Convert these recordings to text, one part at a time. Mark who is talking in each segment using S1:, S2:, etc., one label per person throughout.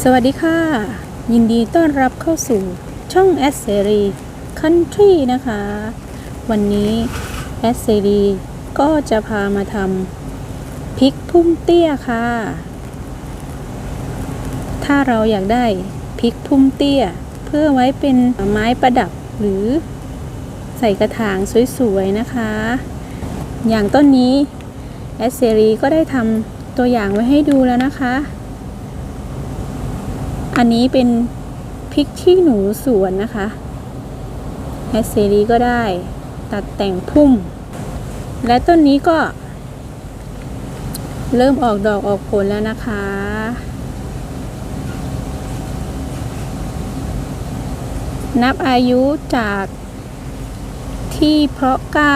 S1: สวัสดีค่ะ ยินดีต้อนรับเข้าสู่ช่องแอสเซรีคันทรีนะคะ วันนี้แอสเซรีก็จะพามาทำพริกพุ่มเตี้ยค่ะ ถ้าเราอยากได้พริกพุ่มเตี้ย เพื่อไว้เป็นไม้ประดับหรือใส่กระถางสวยๆนะคะ อย่างต้นนี้แอสเซรีก็ได้ทำตัวอย่างไว้ให้ดูแล้วนะคะ อันนี้เป็นพริกขี้หนูสวนนะคะแอสเซรีก็ได้ตัดแต่งพุ่ม และต้นนี้ก็ เริ่มออกดอกออกผลแล้วนะคะ นับอายุจากที่เพาะกล้า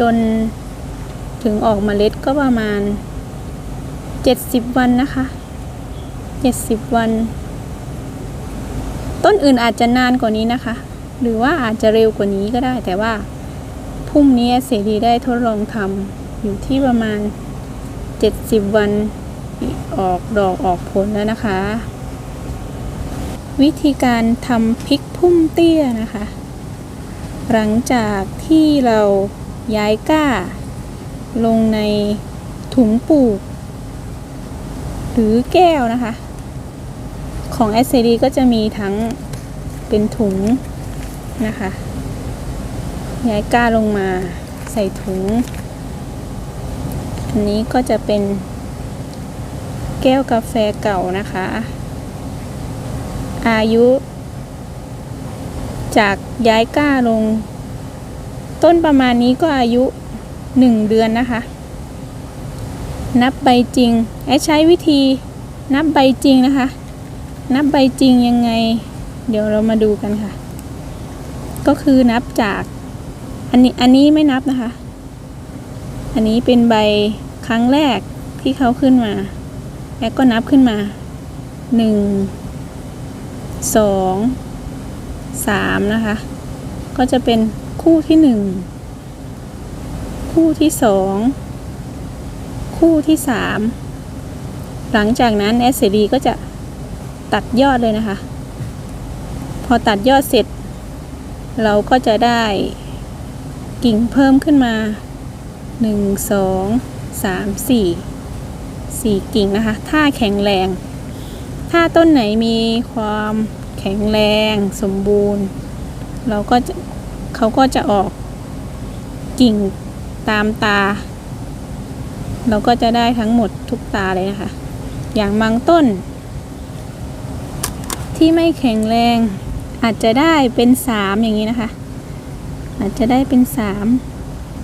S1: จนถึงออกเมล็ดก็ประมาณ 70 วันนะคะ 70 วัน ต้นอื่นอาจจะนานกว่านี้นะคะ หรือว่าอาจจะเร็วกว่านี้ก็ได้ แต่ว่าพรุ่งนี้เสรีได้ทดลองทำอยู่ที่ประมาณ 70 วันออกดอกออกผลแล้วนะคะ วิธีการทำพริกพุ่มเตี้ยนะคะ หลังจากที่เราย้ายก้า ลงในถุงปลูก หรือแก้วนะคะ ของ s อ d ก็จะมีทั้งเป็นถุงนะคะย้ายก้าลงมาใส่ถุง อันนี้ก็จะเป็นแก้วกาแฟเก่านะคะ อายุ จากย้ายก้าลง ต้นประมาณนี้ก็อายุหนึ่งเดือนนะคะ นับใบจริง แอใช้วิธีนับใบจริงนะคะ นับใบจริงยังไง เดี๋ยวเรามาดูกันค่ะ ก็คือนับจากอันนี้อันนี้ไม่นับนะคะ อันนี้เป็นใบครั้งแรกที่เขาขึ้นมา แล้วก็นับขึ้นมาหนึ่งสองสามนะคะ ก็จะเป็นคู่ที่หนึ่งคู่ที่สองคู่ที่สามหลังจากนั้น s อ d ก็จะ ตัดยอดเลยนะคะ พอตัดยอดเสร็จ เราก็จะได้กิ่งเพิ่มขึ้นมา 1 2 3 4 4 กิ่งนะคะ ถ้าแข็งแรง ถ้าต้นไหนมีความแข็งแรงสมบูรณ์ เราก็จะเขาก็จะออกกิ่งตามตา เราก็จะได้ทั้งหมดทุกตาเลยนะคะ อย่างบางต้น ที่ไม่แข็งแรง อาจจะได้เป็นสามอย่างนี้นะคะ อาจจะได้เป็นสาม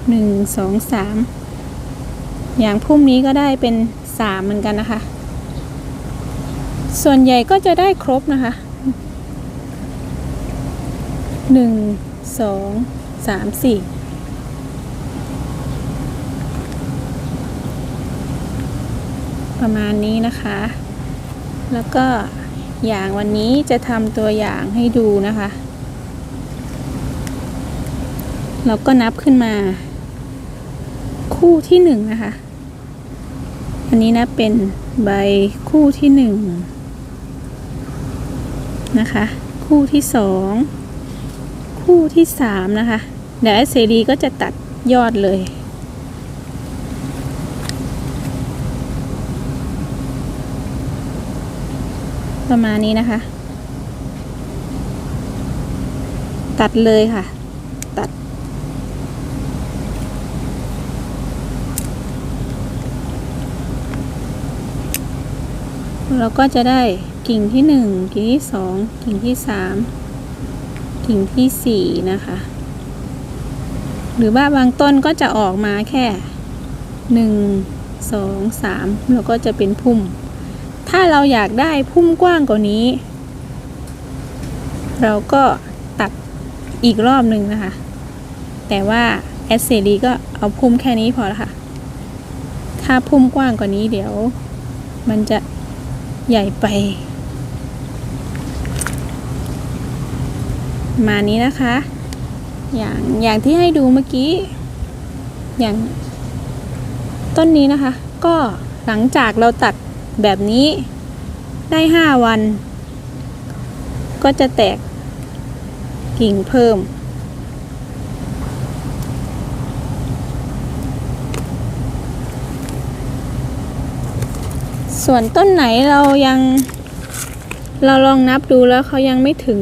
S1: หนึ่งสองสามอย่างพุ่มนี้ก็ได้เป็นสามเหมือนกันนะคะ ส่วนใหญ่ก็จะได้ครบนะคะหนึ่งสองสามสี่ประมาณนี้นะคะ แล้วก็ อย่างวันนี้จะทำตัวอย่างให้ดูนะคะ เราก็นับขึ้นมา คู่ที่หนึ่งนะคะ อันนี้นะเป็นใบคู่ที่หนึ่งนะคะ คู่ที่สองคู่ที่สามนะคะเดี๋ยวเสดีก็จะตัดยอดเลย ประมาณนี้นะคะ ตัดเลยค่ะ ตัด เราก็จะได้กิ่งที่หนึ่งกิ่งที่สองกิ่งที่สามกิ่งที่สี่นะคะ หรือว่าบางต้นก็จะออกมาแค่หนึ่งสองสามแล้วก็จะเป็นพุ่ม ถ้าเราอยากได้พุ่มกว้างกว่านี้ เราก็ตัดอีกรอบหนึ่งนะคะ แต่ว่าแอสเซดีก็เอาพุ่มแค่นี้พอละค่ะ ถ้าพุ่มกว้างกว่านี้เดี๋ยว มันจะใหญ่ไป มานี้นะคะ อย่างอย่างที่ให้ดูเมื่อกี้ อย่างต้นนี้นะคะ ก็หลังจากเราตัด แบบนี้ได้ห้าวัน ก็จะแตกกิ่งเพิ่ม ส่วนต้นไหนเรายังเราลองนับดูแล้วเขายังไม่ถึง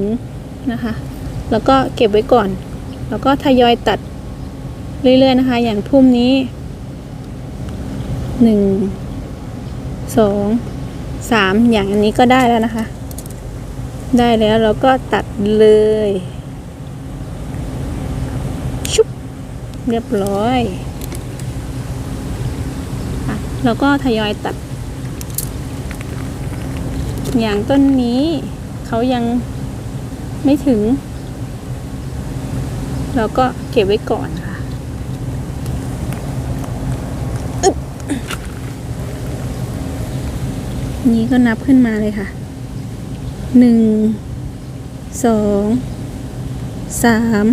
S1: นะคะ แล้วก็เก็บไว้ก่อน แล้วก็ทยอยตัดเรื่อยๆนะคะ อย่างพุ่มนี้หนึ่ง สองสามอย่างอันนี้ก็ได้แล้วนะคะ ได้แล้วเราก็ตัดเลยชุบเรียบร้อยอะแล้วก็ทยอยตัด อย่างต้นนี้เขายังไม่ถึง เราก็เก็บไว้ก่อนค่ะอึ๊บ นี้ก็นับขึ้นมาเลยค่ะหนึ่งสองสาม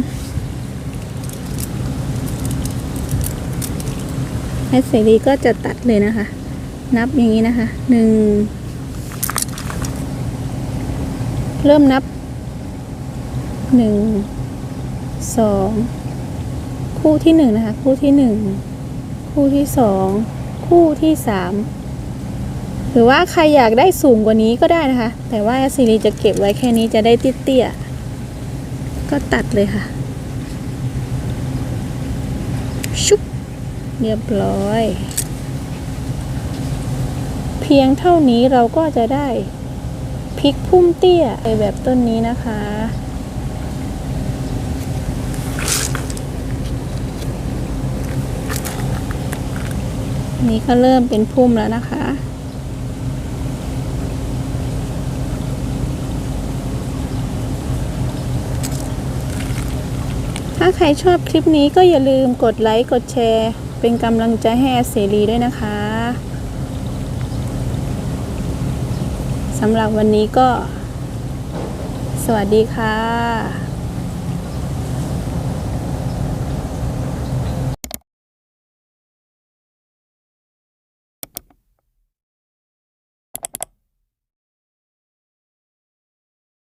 S1: แอดเสรีก็จะตัดเลยนะคะ นับอย่างนี้นะคะหนึ่งเริ่มนับหนึ่งสองคู่ที่หนึ่งนะคะ คู่ที่หนึ่งคู่ที่สองคู่ที่สาม หรือว่าใครอยากได้สูงกว่านี้ก็ได้นะคะ แต่ว่าซีรีจะเก็บไว้แค่นี้จะได้เตี้ยๆก็ตัดเลยค่ะ ชุบเรียบร้อย เพียงเท่านี้เราก็จะได้พริกพุ่มเตี้ยไปแบบต้นนี้นะคะนี่ก็เริ่มเป็นพุ่มแล้วนะคะ ถ้าใครชอบคลิปนี้ก็อย่าลืมกดไลค์กดแชร์ เป็นกำลังใจให้แอดเสรีด้วยนะคะสำหรับวันนี้ก็ สวัสดีค่ะ